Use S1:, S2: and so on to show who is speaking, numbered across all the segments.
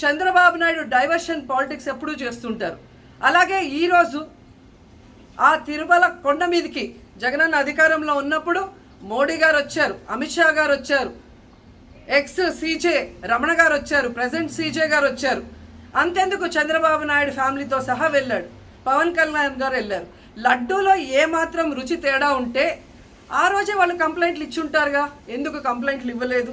S1: Chandrababu Naidu diversion politics ఎప్పుడూ చేస్తుంటారు. అలాగే ఈరోజు ఆ తిరుమల కొండ మీదకి జగనన్న అధికారంలో ఉన్నప్పుడు మోడీ గారు వచ్చారు అమిత్ షా గారు వచ్చారు ఎక్స్ సీజే రమణ గారు వచ్చారు ప్రజెంట్ సీజే గారు వచ్చారు. అంతెందుకు చంద్రబాబు నాయుడు ఫ్యామిలీతో సహా వెళ్ళాడు. పవన్ కళ్యాణ్ గారు వెళ్ళారు. లడ్డూలో ఏ మాత్రం రుచి తేడా ఉంటే ఆ రోజే వాళ్ళు కంప్లైంట్లు ఇచ్చి ఉంటారుగా. ఎందుకు కంప్లైంట్లు ఇవ్వలేదు?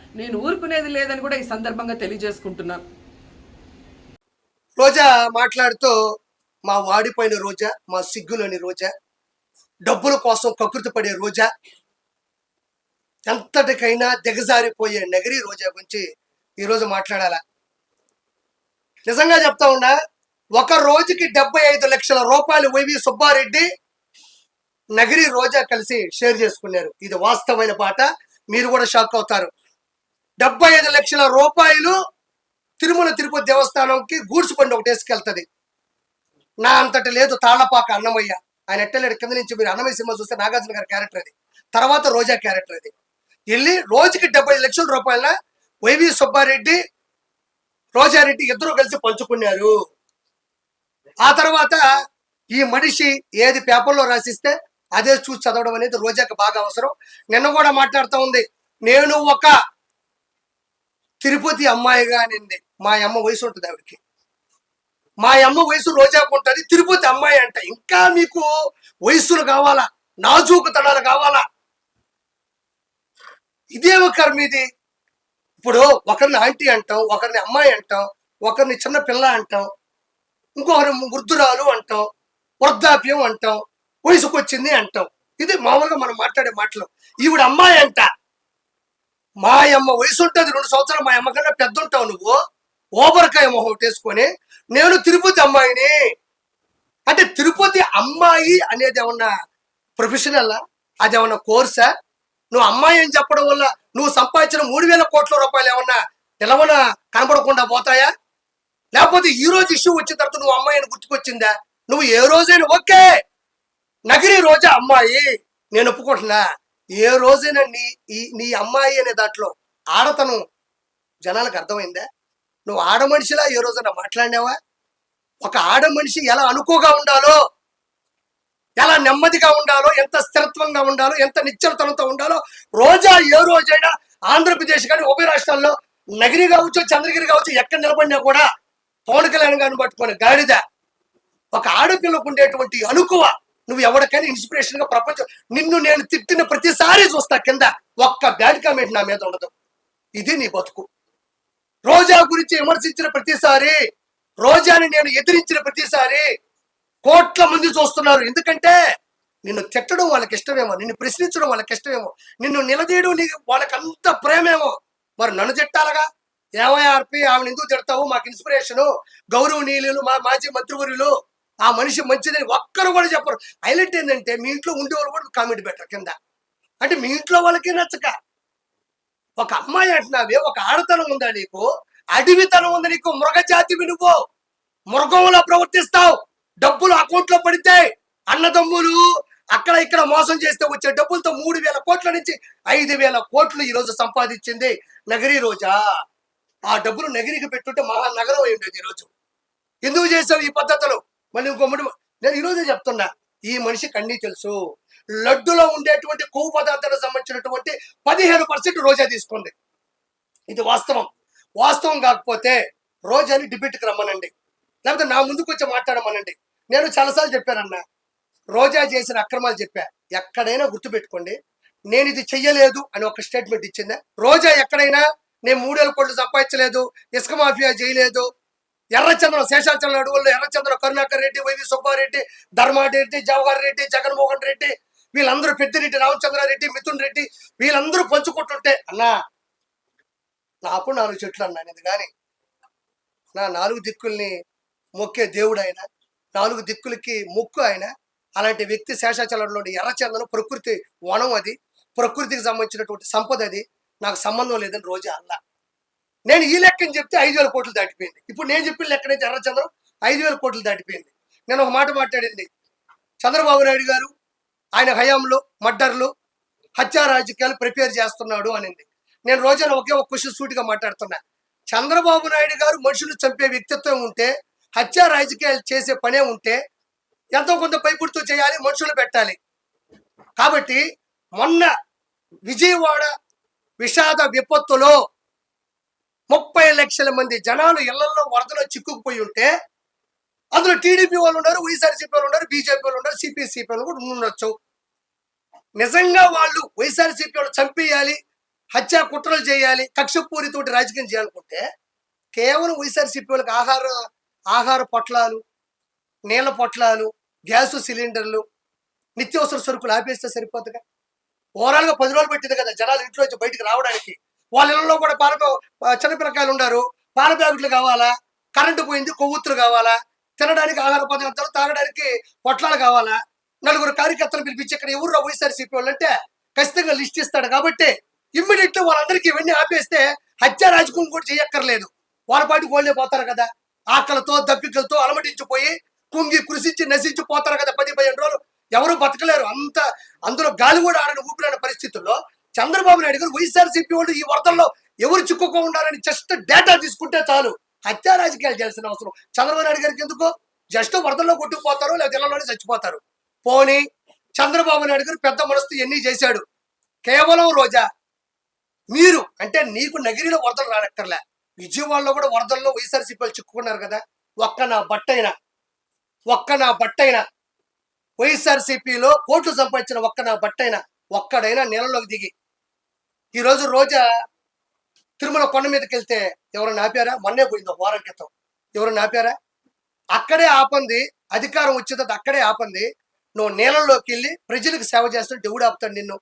S1: నేను ఊరుకునేది లేదని కూడా ఈ సందర్భంగా తెలియజేసుకుంటున్నాను
S2: రోజా మాట్లాడుతూ మా వాడిపోయిన రోజా మా సిగ్గులోని రోజా డబ్బుల కోసం కకృతి పడే రోజా ఎంతటికైనా దిగజారిపోయే నగరి రోజా గురించి ఈరోజు మాట్లాడాలా? నిజంగా చెప్తా ఉన్నా ఒక రోజుకి డెబ్బై ఐదు లక్షల రూపాయలు వైవి సుబ్బారెడ్డి నగరి రోజా కలిసి షేర్ చేసుకున్నారు. ఇది వాస్తవమైన పాట మీరు కూడా షాక్ అవుతారు. డెబ్బై ఐదు లక్షల రూపాయలు తిరుమల తిరుపతి దేవస్థానంకి గూడ్స్ బండి ఒకటి వేసుకెళ్తుంది. నా అంతటి లేదు తాళ్ళపాక అన్నమయ్య. ఆయన ఎట్టలేడు. కింద నుంచి మీరు అన్నమయ్య సినిమా చూస్తే నాగార్జున గారి క్యారెక్టర్ అది. తర్వాత రోజా క్యారెక్టర్ అది. వెళ్ళి రోజుకి డెబ్బై ఐదు లక్షల రూపాయల వైవి సుబ్బారెడ్డి రోజారెడ్డి ఇద్దరు కలిసి పంచుకున్నారు. ఆ తర్వాత ఈ మనిషి ఏది పేపర్లో రాసిస్తే అదే చూసి చదవడం అనేది రోజాకి బాగా అవసరం. నిన్న కూడా మాట్లాడుతూ ఉంది. నేను ఒక తిరుపతి అమ్మాయిగా అనింది. మా అమ్మ వయసు ఉంటుంది ఆవిడకి. మా అమ్మ వయసు రోజాకు ఉంటుంది తిరుపతి అమ్మాయి అంట. ఇంకా మీకు వయస్సులు కావాలా? నాజూకుతనాలు కావాలా? ఇదే ఒకరి మీది. ఇప్పుడు ఒకరిని ఆంటీ అంటాం ఒకరిని అమ్మాయి అంటాం ఒకరిని చిన్న పిల్ల అంటాం ఇంకొకరి వృద్ధురాలు అంటాం వృద్ధాప్యం అంటాం వయసుకు వచ్చింది అంటాం. ఇది మామూలుగా మనం మాట్లాడే మాటలు. ఈవిడ అమ్మాయి అంట. మా అమ్మ వయసు ఉంటుంది రెండు సంవత్సరాలు మా అమ్మ కన్నా పెద్ద ఉంటావు నువ్వు. ఓబర్కాయ మొహం వేసుకొని నేను తిరుపతి అమ్మాయిని. అంటే తిరుపతి అమ్మాయి అనేది ఏమన్నా ప్రొఫెషనల్లా అది ఏమన్నా కోర్సా? నువ్వు అమ్మాయి అని చెప్పడం వల్ల నువ్వు సంపాదించిన మూడు వేల కోట్ల రూపాయలు ఏమన్నా నిలవన కనబడకుండా పోతాయా? లేకపోతే ఈ రోజు ఇష్యూ వచ్చిన తర్వాత నువ్వు అమ్మాయి అని గుర్తుకొచ్చిందా? నువ్వు ఏ రోజైనా ఓకే. నగిరి రోజా అమ్మాయి నేను ఒప్పుకుంటున్నా. ఏ రోజైనా నీ ఈ నీ అమ్మాయి అనే దాంట్లో ఆడతనం జనాలకు అర్థమైందా? నువ్వు ఆడ మనిషిలా ఏ రోజైనా మాట్లాడినావా? ఒక ఆడ మనిషి ఎలా అనుకోగా ఉండాలో ఎలా నెమ్మదిగా ఉండాలో ఎంత స్థిరత్వంగా ఉండాలో ఎంత నిశ్చలతనంతో ఉండాలో రోజా ఏ రోజైనా ఆంధ్రప్రదేశ్ కానీ ఉభయ రాష్ట్రాల్లో నగిరి కావచ్చు చంద్రగిరి కావచ్చు ఎక్కడ నిలబడినా కూడా పవన్ కళ్యాణ్ గారిని పట్టుకొని గాడిద. ఒక ఆడపిల్లకు ఉండేటువంటి అనుకువ నువ్వు ఎవరికైనా ఇన్స్పిరేషన్గా ప్రపంచం నిన్ను నేను తిట్టిన ప్రతిసారి చూస్తా కింద. ఒక్క బ్యాడ్ కామెంట్ నా మీద ఉండదు. ఇది నీ బతుకు. రోజా గురించి విమర్శించిన ప్రతిసారి రోజాని నేను ఎదిరించిన ప్రతిసారి కోట్ల మంది చూస్తున్నారు. ఎందుకంటే నిన్ను తిట్టడం వాళ్ళకి ఇష్టమేమో నిన్ను ప్రశ్నించడం వాళ్ళకి ఇష్టమేమో నిన్ను నిలదీయడం నీకు వాళ్ళకి అంత ప్రేమేమో. మరి నన్ను తిట్టాలగా? ఏమయ్యార్పి ఆమెను ఎందుకు తిడతావు? మాకు ఇన్స్పిరేషను గౌరవనీయులు మా మాజీ మంత్రివర్యులు ఆ మనిషి మంచిదని ఒక్కరు కూడా చెప్పరు. హైలైట్ ఏంటంటే మీ ఇంట్లో ఉండేవాళ్ళు కూడా కామెంట్ పెట్టరు కింద. అంటే మీ ఇంట్లో వాళ్ళకి నచ్చక. ఒక అమ్మాయి అంటున్నావే ఒక ఆడతనం ఉందా నీకు? అడవితనం ఉంది నీకు మృగజాతివి నువ్వు. మృగంలా ప్రవర్తిస్తావు. డబ్బులు అకౌంట్లో పడితే అన్నదమ్ములు అక్కడ ఇక్కడ మోసం చేస్తే వచ్చే డబ్బులతో మూడు వేల కోట్ల నుంచి ఐదు వేల కోట్లు ఈరోజు సంపాదించింది నగరి రోజా. ఆ డబ్బులు నగరికి పెట్టుంటే మహానగరం అయి ఉండేది ఈరోజు ఎందుకు చేసావు ఈ పద్ధతులు? మళ్ళీ ఇంకో నేను ఈరోజే చెప్తున్నా ఈ మనిషికి అన్నీ తెలుసు. లడ్డులో ఉండేటువంటి కొవ్వు పదార్థాలకు సంబంధించినటువంటి పదిహేను పర్సెంట్ రోజా తీసుకుంది ఇది వాస్తవం. వాస్తవం కాకపోతే రోజాని డిబేట్కి రమ్మనండి. లేకపోతే నా ముందుకు వచ్చి మాట్లాడమనండి. నేను చాలాసార్లు చెప్పానన్నా రోజా చేసిన అక్రమాలు చెప్పా. ఎక్కడైనా గుర్తుపెట్టుకోండి నేను ఇది చెయ్యలేదు అని ఒక స్టేట్మెంట్ ఇచ్చిందా? రోజా ఎక్కడైనా నేను మూడేళ్ళ కోట్లు సంపాదించలేదు ఇసుక మాఫియా చేయలేదు ఎర్రచంద్రం శేషాచలం అడుగుల్లో ఎర్రచంద్రం కరుణాకర్ రెడ్డి వైవి సుబ్బారెడ్డి ధర్మారెడ్డి జవహర్ రెడ్డి జగన్మోహన్ రెడ్డి వీళ్ళందరూ పెద్దిరెడ్డి రామచంద్రారెడ్డి మిథున్ రెడ్డి వీళ్ళందరూ పంచుకుంటుంటే అన్నా నాకు నాలుగు చెట్లు అన్నా ఇది కానీ నా నాలుగు దిక్కుల్ని మొక్కే దేవుడు ఆయన నాలుగు దిక్కులకి మొక్కు ఆయన అలాంటి వ్యక్తి శేషాచలంలోని ఎర్రచందనం ప్రకృతి వనం అది ప్రకృతికి సంబంధించినటువంటి సంపద అది నాకు సంబంధం లేదని రోజే అల్లా నేను ఈ లెక్కని చెప్తే ఐదు వేల కోట్లు దాటిపోయింది. ఇప్పుడు నేను చెప్పిన లెక్కనైతే ఎర్రచంద్రం ఐదు వేల కోట్లు దాటిపోయింది. నేను ఒక మాట మాట్లాడింది. చంద్రబాబు నాయుడు గారు ఆయన హయాంలో మర్డర్లు హత్యా రాజకీయాలు ప్రిపేర్ చేస్తున్నాడు అనింది. నేను రోజున ఒకే ఒక క్వశ్చన్ సూటిగా మాట్లాడుతున్నా. చంద్రబాబు నాయుడు గారు మనుషులు చంపే వ్యక్తిత్వం ఉంటే హత్యా రాజకీయాలు చేసే పనే ఉంటే ఎంతో కొంత పైపుడుతూ చేయాలి మనుషులు పెట్టాలి. కాబట్టి మొన్న విజయవాడ విషాద విపత్తులో ముప్పై లక్షల మంది జనాలు ఇళ్ళలో వరదలో చిక్కుకుపోయి ఉంటే అందులో టీడీపీ వాళ్ళు ఉన్నారు వైఎస్ఆర్సీపీ వాళ్ళు ఉన్నారు బీజేపీ వాళ్ళు ఉన్నారు సిపిఎస్సీపీ వాళ్ళు కూడా ఉండొచ్చు. నిజంగా వాళ్ళు వైఎస్ఆర్సీపీ వాళ్ళు చంపేయాలి హత్యా కుట్రలు చేయాలి కక్షపూరితోటి రాజకీయం చేయాలనుకుంటే కేవలం వైఎస్ఆర్సీపీ వాళ్ళకి ఆహార ఆహార పొట్లాలు నీళ్ళ పొట్లాలు గ్యాస్ సిలిండర్లు నిత్యావసర సరుకులు ఆపేస్తే సరిపోతుందిగా. ఓవరాల్గా పది రోజులు పెట్టింది కదా జనాలు ఇంట్లో నుంచి బయటికి రావడానికి. వాళ్ళ ఇళ్ళలో కూడా పాల చిన్నపిల్లకాయలు ఉన్నారు పాల ప్యాకెట్లు కావాలా? కరెంటు పోయింది కొవ్వొత్తులు కావాలా? తినడానికి ఆహార పదార్థాలు తాగడానికి పొట్లాలు కావాలా? నలుగురు కార్యకర్తలు పిలిపించి ఇక్కడ ఎవరు వైఎస్ఆర్సీపీ వాళ్ళు అంటే ఖచ్చితంగా లిస్ట్ ఇస్తాడు. కాబట్టి ఇమ్మీడియట్ వాళ్ళందరికీ ఇవన్నీ ఆపేస్తే హత్య రాజకీయం కూడా చేయక్కర్లేదు. వాళ్ళ పాటికి వాళ్ళే పోతారు కదా. ఆకలతో దప్పికలతో అలమటించిపోయి కుంగి కృషించి నశించి పోతారు కదా పది పదిహేను రోజులు. ఎవరు బతకలేరు. అంత అందులో గాలి కూడా ఆడని ఊపిరాని పరిస్థితుల్లో చంద్రబాబు నాయుడు గారు వైఎస్ఆర్సీపీ వాళ్ళు ఈ వరదల్లో ఎవరు చిక్కుకో ఉండాలని జస్ట్ డేటా తీసుకుంటే చాలు. హత్యా రాజకీయాలు చేయాల్సిన అవసరం. చంద్రబాబు నాయుడు గారికి ఎందుకు? జస్ట్ వరదల్లో కొట్టుకుపోతారు లేదా జిల్లాలోనే చచ్చిపోతారు. పోనీ చంద్రబాబు నాయుడు గారు పెద్ద మనస్తు ఎన్ని చేశాడు? కేవలం రోజా మీరు అంటే నీకు నగిరిలో వరదలు రానక్కర్లే. విజయవాడలో కూడా వరదల్లో వైఎస్ఆర్సీపీ వాళ్ళు చిక్కుకున్నారు కదా. ఒక్క నా బట్టైనా ఒక్క నా బట్టైనా వైఎస్ఆర్సీపీలో కోట్లు సంపాదించిన ఒక్క నా బట్టైనా ఒక్కడైనా నీళ్ళలోకి దిగి ఈరోజు రోజా తిరుమల కొండ మీదకి వెళ్తే ఎవరైనా ఆపారా? మొన్నే పోయింది వారం క్రితం. ఎవరు ఆపారా? అక్కడే ఆపంది అధికారం వచ్చేటట్టు అక్కడే ఆపంది. నువ్వు నీళ్ళలోకి వెళ్ళి ప్రజలకు సేవ చేస్తుంటే దేవుడు ఆపుతాడు నిన్ను.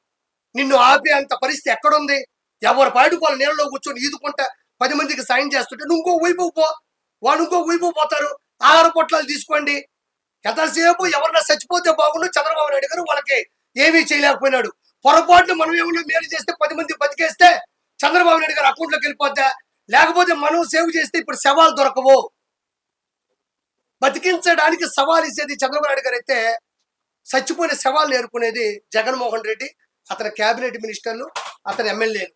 S2: నిన్ను ఆపే అంత పరిస్థితి ఎక్కడుంది? ఎవరు పాడుకోవాలి నీళ్ళలో కూర్చొని ఈదుకుంటా పది మందికి సాయం చేస్తుంటే నువ్వు ఇంకో వైపు పో. వాడు ఇంకో వైపు పోతారు. ఆహార పొట్లాలు తీసుకోండి. ఎంతసేపు ఎవరన్నా చచ్చిపోతే బాగుండు చంద్రబాబు నాయుడు గారు వాళ్ళకి ఏమీ చేయలేకపోయినాడు. పొరపాటును మనం ఏమన్నా మేలు చేస్తే పది మంది బతికేస్తే చంద్రబాబు నాయుడు గారు అకౌంట్లోకి వెళ్ళిపోద్దా? లేకపోతే మనం సేవ్ చేస్తే ఇప్పుడు శవాలు దొరకవు. బతికించడానికి సవాల్ ఇచ్చేది చంద్రబాబు నాయుడు గారు అయితే చచ్చిపోయిన శవాలు నేర్చుకునేది జగన్మోహన్ రెడ్డి అతని కేబినెట్ మినిస్టర్లు అతని ఎమ్మెల్యేలు.